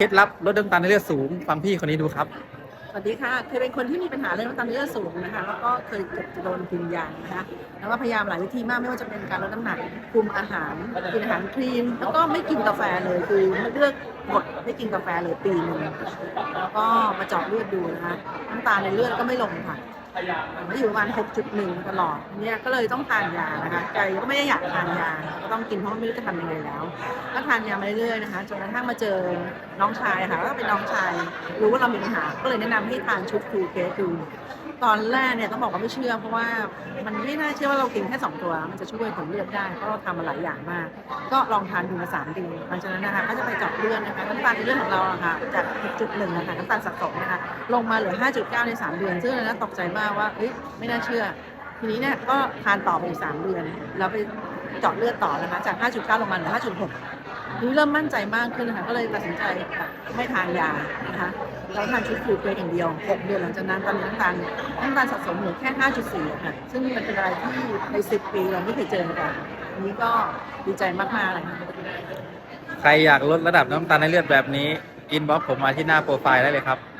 เคล็ดลับลดน้ำตาลในเลือดสูงฟังพี่คนนี้ดูครับ สวัสดีค่ะ เคยเป็นคนที่มีปัญหาเรื่องน้ำตาลในเลือดสูงนะคะ แล้วก็เคยเกือบจะโดนกินยานะคะ แล้วก็พยายามหลายวิธีมาก ไม่ว่าจะเป็นการลดน้ำหนัก คุมอาหาร กินอาหารคลีน แล้วก็ไม่กินกาแฟเลย คือเลือกหมดไม่กินกาแฟเลยปีหนึงแล้วก็มาเจาะเลือดดูนะคะ น้ำตาลในเลือดก็ไม่ลงค่ะ มันอยู่ประมาณ 6.1 ตลอดเนี่ยก็เลยต้องทานยานะคะใจก็ไม่ได้อยากทานยาก็ต้องกินเพราะไม่รู้จะทำยังไงแล้วก็ทานยามาเรื่อยๆนะคะจนกระทั่งมาเจอน้องชายค่ะก็เป็นน้องชายรู้ว่าเรามีปัญหาก็เลยแนะนำให้ทานชุดคูเคสดูตอนแรกเนี่ยต้องบอกว่าไม่เชื่อ เพราะว่ามันไม่น่าเชื่อว่าเรากินแค่สองตัว มันจะช่วยผลเลือดได้เพราะเราทำมาหลายอย่างมาก ก็ลองทานดูมาสามเดือนหลังจากนั้นนะคะก็จะไปเจาะเลือดนะคะน้ำตาลในเลือดของเราอะค่ะจาก6.1นะคะน้ำตาลสะสมนะคะลงมาเหลือ 5.9 ใน 3 เดือนซึ่งนนั้นตกใจมากว่าเฮ้ยไม่น่าเชื่อ ทีนี้เนี่ยก็ทานต่อไปอีก3เดือน แล้วไปเจาะเลือดต่อนะคะจาก 5.9 ลงมาเหลือ 5.6นี้เริ่มมั่นใจมากขึ้นนะคะก็เลยตัดสินใจไม่ทานยานะคะแล้วทานชุดฟูเกรดอย่างเดียว 6 เดือนหลังจากนั้นตอนนี้น้ำตาลน้ำตาลสะสมเหลือแค่ 5.4อะค่ะ ซึ่งมันเป็นอะไรที่ใน 10 ปีเราไม่เคยเจอมาก่อนนนี้ก็ดีใจมากๆเลยค่ะใครอยากลดระดับน้ำตาลในเลือดแบบนี้อินบ็อกผมมาที่หน้าโปรไฟล์ได้เลยครับ